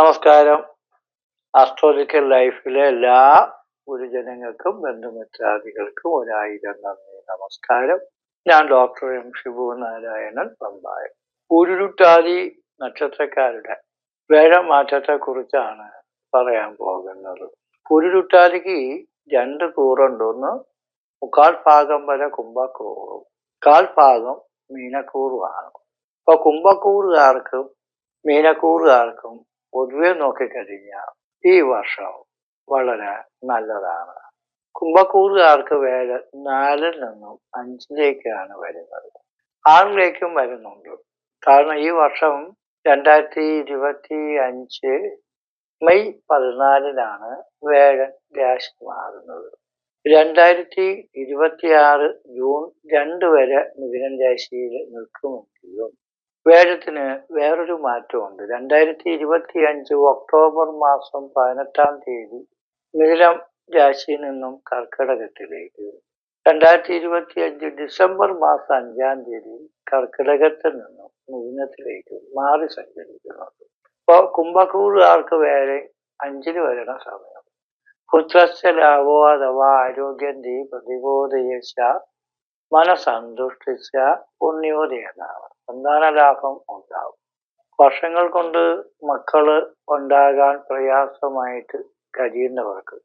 നമസ്കാരം. അസ്ട്രോളജിക്കൽ ലൈഫിലെ എല്ലാ ഗുരുജനങ്ങൾക്കും ബന്ധുമിത്രാദികൾക്കും ഒരായിരം നന്ദി നമസ്കാരം. ഞാൻ ഡോക്ടർ എം. ഷിബു നാരായണൻ പമ്പായം. ഉരുട്ടാതി നക്ഷത്രക്കാരുടെ കുറിച്ചാണ് പറയാൻ പോകുന്നത്. ഉരുട്ടാതിക്ക് രണ്ട് കൂറുണ്ട് ഒന്ന് മുക്കാൽ ഭാഗം വരെ കുംഭക്കൂറും. കാൽ ഭാഗം മീനക്കൂറുമാണ്. അപ്പൊ കുംഭക്കൂറുകാർക്കും മീനക്കൂറുകാർക്കും പൊതുവെ നോക്കിക്കഴിഞ്ഞാൽ ഈ വർഷം വളരെ നല്ലതാണ്. കുംഭക്കൂറുകാർക്ക് വേല നാലിൽ നിന്നും അഞ്ചിലേക്കാണ് വരുന്നത്. ആറിലേക്കും വരുന്നുണ്ട്. കാരണം ഈ വർഷം രണ്ടായിരത്തി ഇരുപത്തി അഞ്ച് മെയ് പതിനാലിനാണ് വേഴൻ രാശി മാറുന്നത്. രണ്ടായിരത്തി ഇരുപത്തിയാറ് ജൂൺ രണ്ട് വരെ മിഥുനൻ രാശിയിൽ നിൽക്കുമെങ്കിലും വേഴത്തിന് വേറൊരു മാറ്റമുണ്ട്. രണ്ടായിരത്തി ഇരുപത്തി അഞ്ച് ഒക്ടോബർ മാസം പതിനെട്ടാം തീയതി മിഥുനം രാശിയിൽ നിന്നും കർക്കിടകത്തിലേക്ക്. രണ്ടായിരത്തി ഇരുപത്തി അഞ്ച് ഡിസംബർ മാസം അഞ്ചാം തീയതി കർക്കിടകത്തിൽ നിന്നും മിഥുനത്തിലേക്ക് മാറി സഞ്ചരിക്കുന്നുണ്ട് ഇപ്പോൾ കുംഭക്കൂറുകാർക്ക് വേറെ അഞ്ചിന് വരണ സമയം. പുത്രസ്യ ലാഭോ അഥവാ ആരോഗ്യം തീ പ്രതിബോധയശ മനസന്തുഷ്ടിച്ച പുണ്യോദയനാണ് സന്താന ലാഭം ഉണ്ടാവും. വർഷങ്ങൾ കൊണ്ട് മക്കൾ ഉണ്ടാകാൻ പ്രയാസമായിട്ട് കഴിയുന്നവർക്ക്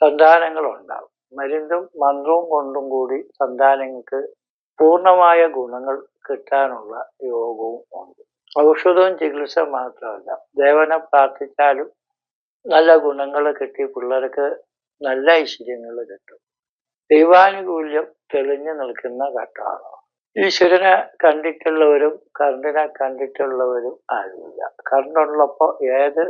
സന്താനങ്ങൾ ഉണ്ടാവും. മരുന്നും മന്ത്രവും കൊണ്ടും കൂടി സന്താനങ്ങൾക്ക് പൂർണമായ ഗുണങ്ങൾ കിട്ടാനുള്ള യോഗവും ഉണ്ട്. ഔഷധവും ചികിത്സ മാത്രമല്ല ദേവനെ പ്രാർത്ഥിച്ചാലും നല്ല ഗുണങ്ങൾ കിട്ടി പിള്ളേർക്ക് നല്ല ഐശ്വര്യങ്ങൾ കിട്ടും. ദൈവാനുകൂല്യം തെളിഞ്ഞു നിൽക്കുന്ന ഘട്ടമാണ്. ഈശ്വരനെ കണ്ടിട്ടുള്ളവരും കറണ്ടിനെ കണ്ടിട്ടുള്ളവരും ആരുമില്ല. കറണ്ടുള്ളപ്പോൾ ഏത്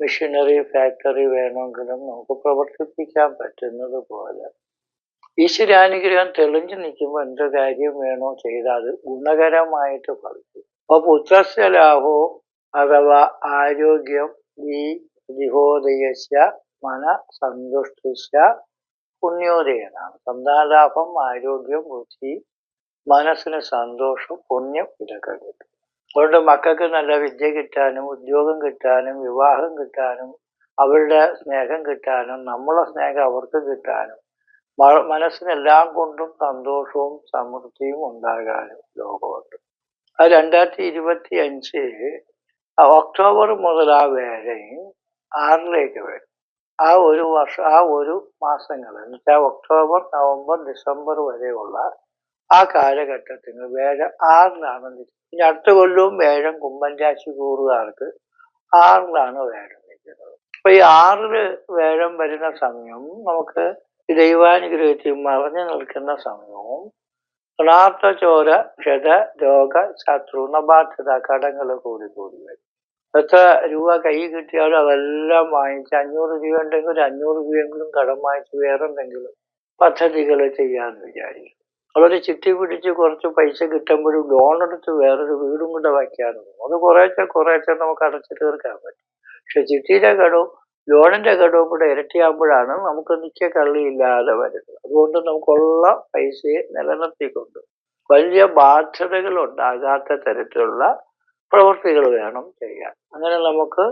മെഷീനറി ഫാക്ടറി വേണമെങ്കിലും നമുക്ക് പ്രവർത്തിപ്പിക്കാൻ പറ്റുന്നത് പോലെ. ഈശ്വരാനുഗ്രഹം തെളിഞ്ഞു നിൽക്കുമ്പോൾ എന്ത് കാര്യം വേണോ ചെയ്താൽ അത് ഗുണകരമായിട്ട് ഫലിക്കും. അപ്പോൾ പുത്രസ്യ ലാഭവും അഥവാ ആരോഗ്യം ഈ ദിഹോദയസ്യ മന സന്തുഷ്ടിച്ച പുണ്യോദയനാണ്. സന്താലാഭം ആരോഗ്യം ബുദ്ധി മനസ്സിന് സന്തോഷം പുണ്യം ഇതൊക്കെ കിട്ടും. അതുകൊണ്ട് മക്കൾക്ക് നല്ല വിദ്യ കിട്ടാനും ഉദ്യോഗം കിട്ടാനും വിവാഹം കിട്ടാനും അവരുടെ സ്നേഹം കിട്ടാനും നമ്മളെ സ്നേഹം അവർക്ക് കിട്ടാനും മനസ്സിനെല്ലാം കൊണ്ടും സന്തോഷവും സമൃദ്ധിയും ഉണ്ടാകാനും ലോകമുണ്ട്. അത് രണ്ടായിരത്തി ഇരുപത്തി അഞ്ച് ഒക്ടോബർ മുതൽ ആ വേലയും ആറിലേക്ക് വരും. ആ ഒരു വർഷം ആ ഒരു മാസങ്ങൾ എന്നുവെച്ചാൽ ഒക്ടോബർ നവംബർ ഡിസംബർ വരെയുള്ള ആ കാലഘട്ടത്തിന് വേഴ ആറിലാണ് ഇനി അടുത്ത കൊല്ലവും വേഴം കുംഭൻ രാശി കൂറുകാർക്ക് ആറിലാണ് വേഴം നിൽക്കുന്നത്. അപ്പൊ ഈ ആറിൽ വേഴം വരുന്ന സമയം നമുക്ക് ദൈവാനുഗ്രഹത്തിൽ മറഞ്ഞു നിൽക്കുന്ന സമയവും യഥാർത്ഥ ചോര ക്ഷത രോഗ ശത്രുണബാധ്യത കടങ്ങൾ കൂടി കൂടി വരും. എത്ര രൂപ കൈ കിട്ടിയാലും അതെല്ലാം വാങ്ങിച്ച് അഞ്ഞൂറ് രൂപ ഉണ്ടെങ്കിൽ ഒരു അഞ്ഞൂറ് രൂപയെങ്കിലും കടം വാങ്ങിച്ച് വേറെ എന്തെങ്കിലും പദ്ധതികൾ ചെയ്യാമെന്ന് വിചാരിക്കും വളരെ ചിട്ടി പിടിച്ച് കുറച്ച് പൈസ കിട്ടുമ്പോഴും ലോൺ എടുത്ത് വേറൊരു വീടും കൂടെ വയ്ക്കാറ് അത് കുറേശ്ശെ കുറേശ്ശെ നമുക്ക് അടച്ചു തീർക്കാൻ പറ്റും. പക്ഷെ ചിട്ടിയുടെ കടവും ലോണിന്റെ കടവും കൂടെ ഇരട്ടിയാകുമ്പോഴാണ് നമുക്ക് നിൽക്കിയ കള്ളിയില്ലാതെ വരുന്നത്. അതുകൊണ്ട് നമുക്കുള്ള പൈസയെ നിലനിർത്തിക്കൊണ്ട് വലിയ ബാധ്യതകൾ ഉണ്ടാകാത്ത തരത്തിലുള്ള പ്രവൃത്തികൾ വേണം ചെയ്യാൻ. അങ്ങനെ നമുക്ക്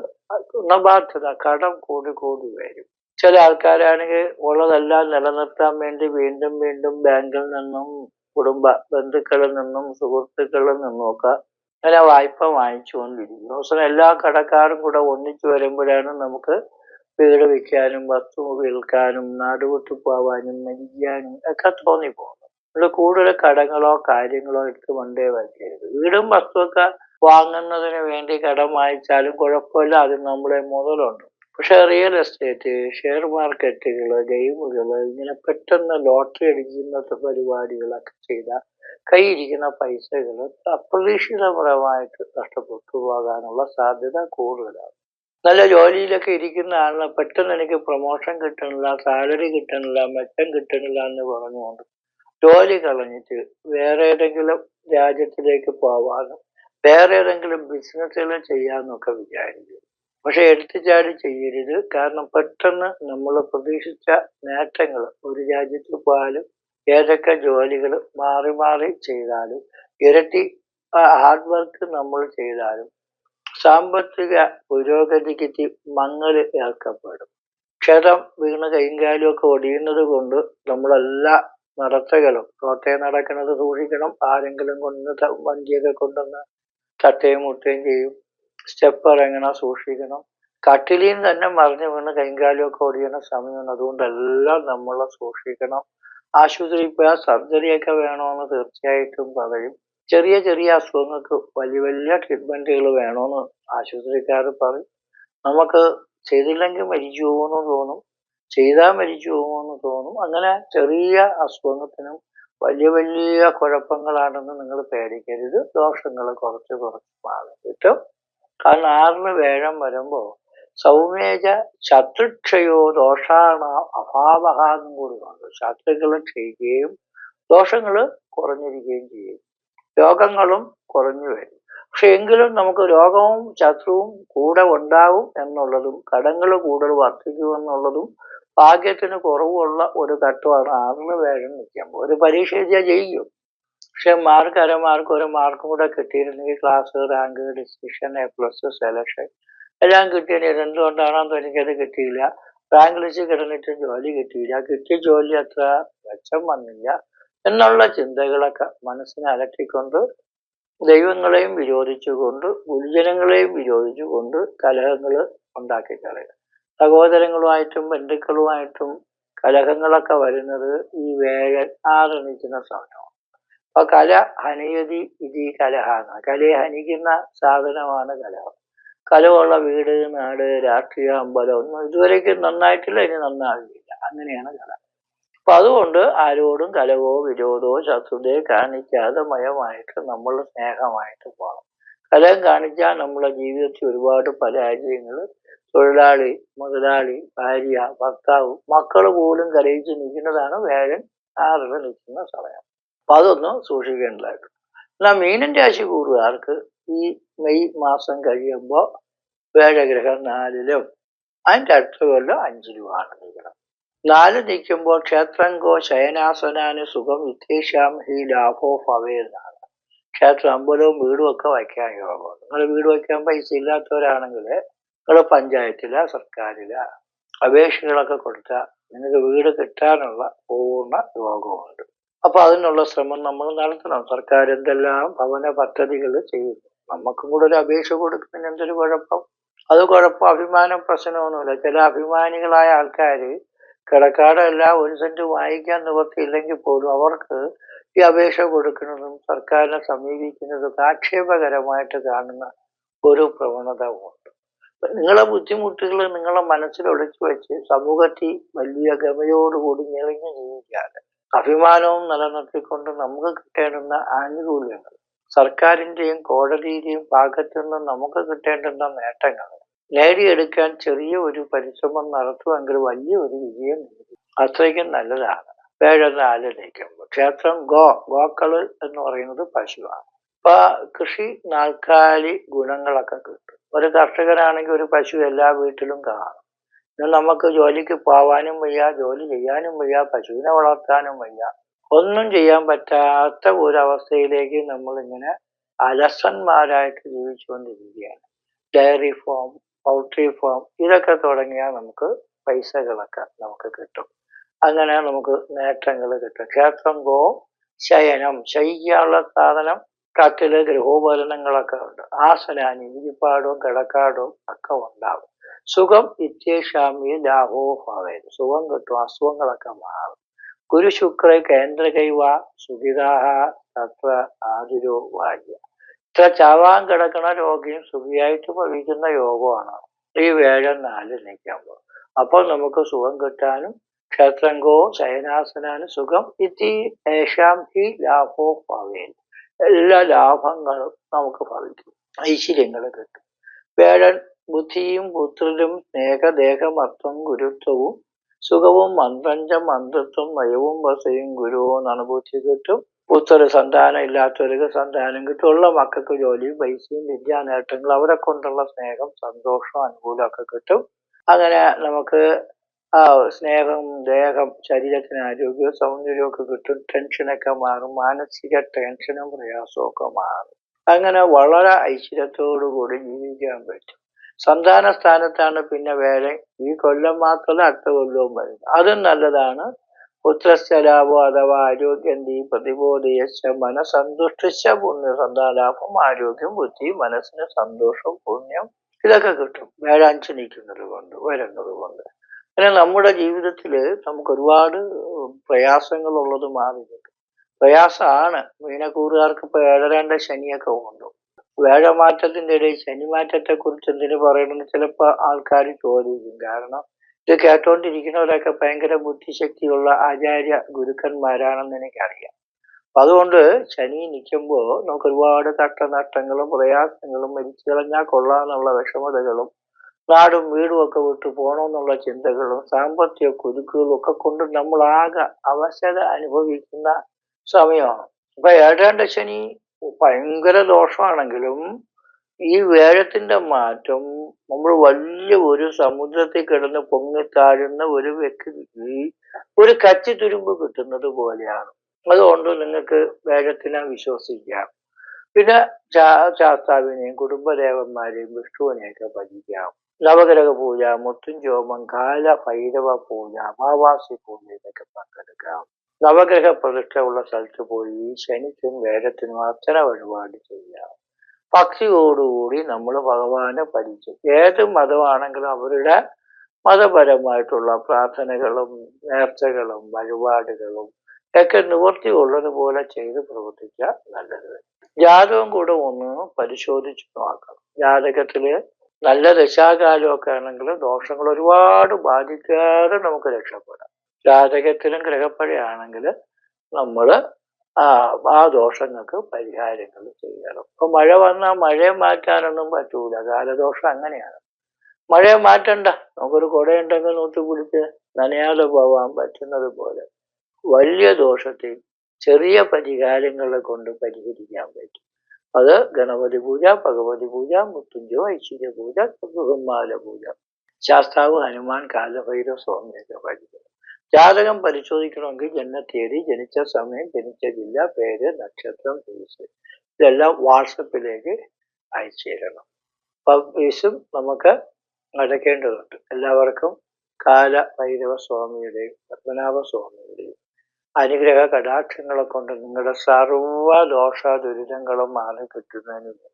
ബാധ്യത കടം കൂടി കൂടി വരും. ചില ആൾക്കാരാണെങ്കിൽ ഉള്ളതെല്ലാം നിലനിർത്താൻ വേണ്ടി വീണ്ടും വീണ്ടും ബാങ്കിൽ നിന്നും കുടുംബ ബന്ധുക്കളിൽ നിന്നും സുഹൃത്തുക്കളിൽ നിന്നും ഒക്കെ അങ്ങനെ വായ്പ വാങ്ങിച്ചുകൊണ്ടിരിക്കും അവസരം എല്ലാ കടക്കാരും കൂടെ ഒന്നിച്ചു വരുമ്പോഴാണ് നമുക്ക് വീട് വിൽക്കാനും വസ്തു വിൽക്കാനും നാടുവിട്ടു പോവാനും മരിക്കാനും ഒക്കെ തോന്നിപ്പോകുന്നത്. ഇവിടെ കൂടുതൽ കടങ്ങളോ കാര്യങ്ങളോ എടുത്ത് കൊണ്ടേ വയ്ക്കരുത് വീടും വസ്തുവൊക്കെ വാങ്ങുന്നതിന് വേണ്ടി കടം വാങ്ങിച്ചാലും കുഴപ്പമില്ല. അതിന് നമ്മളെ മുതലുണ്ട്. പക്ഷെ റിയൽ എസ്റ്റേറ്റ് ഷെയർ മാർക്കറ്റുകൾ ഗെയിമുകൾ ഇങ്ങനെ പെട്ടെന്ന് ലോട്ടറി അടിക്കുന്ന പരിപാടികളൊക്കെ ചെയ്ത കൈയിരിക്കുന്ന പൈസകൾ അപ്രതീക്ഷിതപരമായിട്ട് നഷ്ടപ്പെട്ടു പോകാനുള്ള സാധ്യത കൂടുതലാണ്. നല്ല ജോലിയിലൊക്കെ ഇരിക്കുന്ന ആളിന് പെട്ടെന്ന് എനിക്ക് പ്രൊമോഷൻ കിട്ടണില്ല സാലറി കിട്ടണില്ല മെച്ചം കിട്ടണില്ല എന്ന് പറഞ്ഞുകൊണ്ട് ജോലി കളഞ്ഞിട്ട് വേറെ ഏതെങ്കിലും രാജ്യത്തിലേക്ക് പോവാനും വേറെ ഏതെങ്കിലും ബിസിനസ്സുകൾ ചെയ്യാന്നൊക്കെ വിചാരിക്കും പക്ഷെ എടുത്തുചാടി ചെയ്യരുത്. കാരണം പെട്ടെന്ന് നമ്മൾ പ്രതീക്ഷിച്ച നേട്ടങ്ങൾ ഒരു രാജ്യത്ത് പോയാലും ഏതൊക്കെ ജോലികൾ മാറി മാറി ചെയ്താലും ഇരട്ടി ഹാർഡ് വർക്ക് നമ്മൾ ചെയ്താലും സാമ്പത്തിക പുരോഗതിക്ക് മങ്ങൽ ഏർക്കപ്പെടും. ക്ഷതം വീണ് കൈകാലും ഒക്കെ ഒടിയുന്നത് കൊണ്ട് നമ്മളെല്ലാ നടത്തകളും തോട്ടയെ നടക്കുന്നത് സൂക്ഷിക്കണം ആരെങ്കിലും കൊണ്ട് വണ്ടിയൊക്കെ കൊണ്ടുവന്ന് തട്ടുകയും മുട്ടുകയും ചെയ്യും. സ്റ്റെപ്പ് ഇറങ്ങണം സൂക്ഷിക്കണം. കട്ടിലിൽ തന്നെ മറിഞ്ഞു വീണ് കൈകാലും ഒക്കെ ഒടിയണ സമയമാണ് അതുകൊണ്ട് എല്ലാം നമ്മൾ സൂക്ഷിക്കണം. ആശുപത്രിയിൽ പോയാൽ സർജറിയൊക്കെ വേണമെന്ന് തീർച്ചയായിട്ടും പറയും. ചെറിയ ചെറിയ അസുഖങ്ങൾക്ക് വലിയ വലിയ ട്രീറ്റ്മെന്റുകൾ വേണമെന്ന് ആശുപത്രിക്കാർ പറയും. നമുക്ക് ചെയ്തില്ലെങ്കിൽ മരിച്ചു പോകുമെന്ന് തോന്നും. ചെയ്താൽ മരിച്ചു പോകുമെന്ന് തോന്നും. അങ്ങനെ ചെറിയ അസുഖത്തിനും വലിയ വലിയ കുഴപ്പങ്ങളാണെന്ന് നിങ്ങൾ പേടിക്കരുത്. ദോഷങ്ങൾ കുറച്ച് കുറച്ച് മാറും. കിട്ടും? കാരണം ആറിന് വേഴം വരുമ്പോൾ സൗമേജ ശത്രുക്ഷയോ ദോഷാണ അഭാവഹാന്നും കൂടി ഉണ്ട് ശത്രുക്കൾ ക്ഷയിക്കുകയും ദോഷങ്ങൾ കുറഞ്ഞിരിക്കുകയും ചെയ്യും. രോഗങ്ങളും കുറഞ്ഞു വരും. പക്ഷെ എങ്കിലും നമുക്ക് രോഗവും ശത്രുവും കൂടെ ഉണ്ടാവും എന്നുള്ളതും കടങ്ങൾ കൂടുതൽ വർദ്ധിക്കും എന്നുള്ളതും ഭാഗ്യത്തിന് കുറവുള്ള ഒരു ഘട്ടമാണ് ആറിന് വേഴം നിൽക്കുമ്പോൾ ഒരു പരീക്ഷ ചെയ്യും പക്ഷെ മാർക്ക് അര മാർക്ക് ഒരു മാർക്കും കൂടെ കിട്ടിയിരുന്നെങ്കിൽ class rank discussion A plus selection എല്ലാം കിട്ടിയില്ല എന്തുകൊണ്ടാണെന്ന് എനിക്കത് കിട്ടിയില്ല? റാങ്ക് ലിസ്റ്റ് കിടന്നിട്ട് ജോലി കിട്ടിയില്ല. കിട്ടിയ ജോലി അത്ര മെച്ചം വന്നില്ല എന്നുള്ള ചിന്തകളൊക്കെ മനസ്സിനെ അലട്ടിക്കൊണ്ട് ദൈവങ്ങളെയും വിരോധിച്ചുകൊണ്ട് ഗുരുജനങ്ങളെയും വിരോധിച്ചുകൊണ്ട് കലഹങ്ങൾ ഉണ്ടാക്കി കളയുക. സഹോദരങ്ങളുമായിട്ടും ബന്ധുക്കളുമായിട്ടും കലഹങ്ങളൊക്കെ വരുന്നത് ഈ വേഴൻ ആറണിക്കുന്ന സമയമാണ് അപ്പൊ കല ഹനയതി ഇതി കലഹാണ് കലയെ ഹനിക്കുന്ന സാധനമാണ് കലഹം കലമുള്ള വീട് നാട് രാഷ്ട്രീയ അമ്പലം ഒന്നും ഇതുവരേക്കും നന്നായിട്ടില്ല ഇനി നന്നാകില്ല. അങ്ങനെയാണ് കല. അപ്പൊ അതുകൊണ്ട് ആരോടും കലവോ വിരോധമോ ശത്രുതയോ കാണിക്കാതെ മയമായിട്ട് നമ്മൾ സ്നേഹമായിട്ട് പോകണം കലം കാണിച്ചാൽ നമ്മളെ ജീവിതത്തിൽ ഒരുപാട് പരാജയങ്ങൾ തൊഴിലാളി മുതലാളി ഭാര്യ ഭർത്താവ് മക്കൾ പോലും കരയിച്ച് നിൽക്കുന്നതാണ് വേഴൻ ആറിൽ നിൽക്കുന്ന സമയം. അപ്പൊ അതൊന്ന് സൂക്ഷിക്കേണ്ടതായിട്ടുണ്ട്. എന്നാൽ മീനൻ രാശി കൂടുകാർക്ക് ഈ മെയ് മാസം കഴിയുമ്പോൾ വേഴഗ്രഹം നാലിലും അതിന്റെ അടുത്ത കൊല്ലം അഞ്ചിലുമാണ് നിൽക്കണം നാല് നിൽക്കുമ്പോൾ ക്ഷേത്രങ്കോ ശയനാസനാന് സുഖം വിത്തേശാം ഹി ലാഭോ ഭവേ എന്നാണ്. ക്ഷേത്രം അമ്പലവും വീടും ഒക്കെ വയ്ക്കാൻ യോഗം നിങ്ങൾ വീട് വയ്ക്കാൻ പൈസ ഇല്ലാത്തവരാണെങ്കിൽ നിങ്ങൾ പഞ്ചായത്തില സർക്കാരില അപേക്ഷകളൊക്കെ കൊടുത്താൽ നിങ്ങൾക്ക് വീട് കിട്ടാനുള്ള പൂർണ യോഗമുണ്ട്. അപ്പൊ അതിനുള്ള ശ്രമം നമ്മൾ നടത്തണം. സർക്കാർ എന്തെല്ലാം ഭവന പദ്ധതികൾ ചെയ്യുന്നു നമുക്കും കൂടെ ഒരു അപേക്ഷ കൊടുക്കുന്നതിന് എന്തൊരു കുഴപ്പം? അത് കുഴപ്പം അഭിമാനം പ്രശ്നമൊന്നുമില്ല. ചില അഭിമാനികളായ ആൾക്കാർ കിടക്കാടല്ല ഒരു സെന്റ് വാങ്ങിക്കാൻ നിവർത്തിയില്ലെങ്കിൽ പോലും അവർക്ക് ഈ അപേക്ഷ കൊടുക്കുന്നതും സർക്കാരിനെ സമീപിക്കുന്നതും ആക്ഷേപകരമായിട്ട് കാണുന്ന ഒരു പ്രവണത ഉണ്ട്. നിങ്ങളെ ബുദ്ധിമുട്ടുകൾ നിങ്ങളെ മനസ്സിൽ ഒളിച്ചു വെച്ച് സമൂഹത്തിൽ വലിയ ഗമയോടുകൂടി ഞെളിഞ്ഞു ജീവിക്കാതെ അഭിമാനവും നിലനിർത്തിക്കൊണ്ട് നമുക്ക് കിട്ടേണ്ടുന്ന ആനുകൂല്യങ്ങൾ സർക്കാരിന്റെയും കോടതിയുടെയും ഭാഗത്തു നിന്ന് നമുക്ക് കിട്ടേണ്ടുന്ന നേട്ടങ്ങൾ നേടിയെടുക്കാൻ ചെറിയ ഒരു പരിശ്രമം നടത്തുമെങ്കിൽ വലിയ ഒരു വിജയം അത്രയ്ക്കും നല്ലതാണ്. വേഴൊന്ന് ആലോചിക്കുമ്പോൾ ക്ഷേത്രം ഗോ ഗോക്കൾ എന്ന് പറയുന്നത് പശുവാണ്. അപ്പൊ കൃഷി നാൽക്കാലി ഗുണങ്ങളൊക്കെ കിട്ടും. ഒരു കർഷകനാണെങ്കിൽ ഒരു പശു എല്ലാ വീട്ടിലും കാണും. നമുക്ക് ജോലിക്ക് പോവാനും വയ്യ ജോലി ചെയ്യാനും വയ്യ പശുവിനെ വളർത്താനും വയ്യ. ഒന്നും ചെയ്യാൻ പറ്റാത്ത ഒരവസ്ഥയിലേക്ക് ഇങ്ങനെ അലസന്മാരായിട്ട് ജീവിച്ചുകൊണ്ടിരിക്കുകയാണ്. ഡയറി ഫോം പൗൾട്രി ഫോം ഇതൊക്കെ തുടങ്ങിയാൽ നമുക്ക് പൈസകളൊക്കെ നമുക്ക് കിട്ടും. അങ്ങനെ നമുക്ക് നേട്ടങ്ങൾ കിട്ടും. ക്ഷേത്രം ഗോ ശയനം ശയിക്കാനുള്ള സാധനം കട്ടിൽ ഗൃഹോപകരണങ്ങളൊക്കെ ഉണ്ട്. ആസനാനി ഇരിപ്പാടും കിടക്കാടും ഒക്കെ ഉണ്ടാവും. സുഖം ഇത്യേഷാമി ലാഭോ ഭവേത് സുഖം കിട്ടും അസുഖങ്ങളൊക്കെ മാറും. ഗുരു ശുക്ര കേന്ദ്രകൈവ സുഖിതാഹ തത്ര ആതിരോ വാര്യ ഇത്ര ചാവാൻ കിടക്കുന്ന രോഗിയും സുഖിയായിട്ട് ഭവിക്കുന്ന യോഗമാണ്. ഈ വേഴം നാല് നിൽക്കുമ്പോൾ. അപ്പോൾ നമുക്ക് സുഖം കിട്ടാനും ക്ഷേത്രങ്കോ ശയനാസനാന് സുഖം. ഇതി ഏഷാം ഹി ലാഭോ ഭവേൻ എല്ലാ ലാഭങ്ങളും നമുക്ക് ഭവിക്കും. ഐശ്വര്യങ്ങൾ കിട്ടും. വേഴൻ ബുദ്ധിയും പുത്രനും സ്നേഹദേഹമത്വം ഗുരുത്വവും സുഖവും മന്ത്രഞ്ച മന്ത്രത്വം മയവും വസയും ഗുരുവും എന്നാണ് ബുദ്ധി കിട്ടും. പുത്ര സന്താനം ഇല്ലാത്തവർക്ക് സന്താനം കിട്ടും. ഉള്ള മക്കൾക്ക് ജോലിയും പൈസയും വിദ്യാ നേട്ടങ്ങൾ അവരെ കൊണ്ടുള്ള സ്നേഹം സന്തോഷം അനുകൂലമൊക്കെ കിട്ടും. അങ്ങനെ നമുക്ക് ആ സ്നേഹം ദേഹം ശരീരത്തിന് ആരോഗ്യവും സൗന്ദര്യമൊക്കെ കിട്ടും. ടെൻഷനൊക്കെ മാറും. മാനസിക ടെൻഷനും പ്രയാസവും ഒക്കെ മാറും. അങ്ങനെ വളരെ ഐശ്വര്യത്തോടു കൂടി ജീവിക്കാൻ പറ്റും. സന്താന സ്ഥാനത്താണ് പിന്നെ വേല ഈ കൊല്ലം മാത്രമല്ല അടുത്ത കൊല്ലവും വരുന്നത്. അതും നല്ലതാണ്. പുത്രശ്ചലാഭോ അഥവാ ആരോഗ്യം തീ പ്രതിബോധയച്ച മനസന്തുഷ്ടിച്ച പുണ്യ സന്താലാഭം ആരോഗ്യം ബുദ്ധി മനസ്സിന് സന്തോഷം പുണ്യം ഇതൊക്കെ കിട്ടും. വേഴാഞ്ച് നിൽക്കുന്നത് കൊണ്ട് വരുന്നത് കൊണ്ട്. അങ്ങനെ നമ്മുടെ ജീവിതത്തിൽ നമുക്ക് ഒരുപാട് പ്രയാസങ്ങളുള്ളത് മാറി കിട്ടും പ്രയാസമാണ്. മീനക്കൂറുകാർക്ക് ഇപ്പോൾ ഏഴരണ്ട ശനിയൊക്കെ ഉണ്ട്. വേഴമാറ്റത്തിന്റെ ഇടയിൽ ശനിമാറ്റത്തെ കുറിച്ച് എന്തിനു പറയണമെന്ന് ചിലപ്പോൾ ആൾക്കാർ ചോദിക്കും. കാരണം ഇത് കേട്ടോണ്ടിരിക്കുന്നവരൊക്കെ ഭയങ്കര ബുദ്ധിശക്തിയുള്ള ആചാര്യ ഗുരുക്കന്മാരാണെന്ന് എനിക്കറിയാം. അപ്പൊ അതുകൊണ്ട് ശനി നിൽക്കുമ്പോൾ നമുക്ക് ഒരുപാട് കഷ്ടനഷ്ടങ്ങളും പ്രയാസങ്ങളും മരിച്ചു കളഞ്ഞാൽ കൊള്ളാന്നുള്ള വിഷമതകളും നാടും വീടും ഒക്കെ വിട്ടു പോകണമെന്നുള്ള ചിന്തകളും സാമ്പത്തിക കുരുക്കുകളും ഒക്കെ കൊണ്ട് നമ്മൾ ആകെ അവശത അനുഭവിക്കുന്ന സമയമാണ്. അപ്പൊ ഏഴാണ്ട ശനി ഭയങ്കര ദോഷമാണെങ്കിലും ഈ വേഴത്തിന്റെ മാറ്റം നമ്മൾ വലിയ ഒരു സമുദ്രത്തിൽ കിടന്ന് പൊങ്ങി താഴുന്ന ഒരു വ്യക്തിക്ക് ഒരു കച്ചി തുരുമ്പ് കിട്ടുന്നത് പോലെയാണ്. അതുകൊണ്ട് നിങ്ങൾക്ക് വേഴത്തിനെ വിശ്വസിക്കാം. പിന്നെ ശാസ്താവിനെയും കുടുംബദേവന്മാരെയും വിഷ്ണുവിനെയൊക്കെ ഭജിക്കാം. നവഗ്രഹ പൂജ മുത്തുഞ്ചോമം കാല ഭൈരവ പൂജ അമാവാസി പൂജ ഇതൊക്കെ പങ്കെടുക്കാം. നവഗ്രഹ പ്രതിഷ്ഠ ഉള്ള സ്ഥലത്ത് പോയി ശനിക്കും വേദത്തിനും അർച്ചന വഴിപാട് ചെയ്യാം. ഭക്തിയോടുകൂടി നമ്മൾ ഭഗവാനെ ഭരിച്ചു ഏത് മതമാണെങ്കിലും അവരുടെ മതപരമായിട്ടുള്ള പ്രാർത്ഥനകളും നേർച്ചകളും വഴിപാടുകളും ഒക്കെ നിവർത്തി ഉള്ളതുപോലെ ചെയ്ത് പ്രവർത്തിക്കുക നല്ലത്. ജാതകം കൂടെ ഒന്ന് പരിശോധിച്ച് നോക്കണം. ജാതകത്തിൽ നല്ല ദശാകാലമൊക്കെ ആണെങ്കിൽ ദോഷങ്ങൾ ഒരുപാട് ബാധിക്കാതെ നമുക്ക് രക്ഷപ്പെടാം. ജാതകത്തിലും ഗ്രഹപ്പഴയാണെങ്കിൽ നമ്മൾ ആ ദോഷങ്ങൾക്ക് പരിഹാരങ്ങൾ ചെയ്യണം. ഇപ്പൊ മഴ വന്നാൽ മഴയെ മാറ്റാനൊന്നും പറ്റൂല. കാലദോഷം അങ്ങനെയാണ്. മഴയെ മാറ്റണ്ട. നമുക്കൊരു കുടയുണ്ടെങ്കിൽ നൂറ്റി പിടിച്ച് നനയാതെ പോവാൻ പറ്റുന്നത് പോലെ. വലിയ ദോഷത്തെ ചെറിയ പരിഹാരങ്ങളെ കൊണ്ട് പരിഹരിക്കാൻ പറ്റും. അത് ഗണപതി പൂജ ഭഗവതി പൂജ മുത്തുഞ്ചോ ഐശ്വര്യ പൂജ ബഹുമാല പൂജ. ശാസ്താവ് ഹനുമാൻ കാലഭൈരവ സ്വാമിയൊക്കെ പഠിക്കണം ജാതകം പരിശോധിക്കണമെങ്കിൽ ജന്മത്തീയതി ജനിച്ച സമയം ജനിച്ച ജില്ല പേര് നക്ഷത്രം ഫീസ് ഇതെല്ലാം വാട്സപ്പിലേക്ക് അയച്ചു തരണം നമുക്ക് നടക്കേണ്ടതുണ്ട്. എല്ലാവർക്കും കാല ഭൈരവ സ്വാമിയുടെയും പത്മനാഭ സ്വാമിയുടെയും അനുഗ്രഹ കടാക്ഷങ്ങളെ കൊണ്ട് നിങ്ങളുടെ സർവ ദോഷ ദുരിതങ്ങളും മാറി കിട്ടുന്നതിന്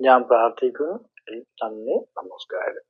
ഞാൻ പ്രാർത്ഥിക്കുന്നു. നന്ദി നമസ്കാരം.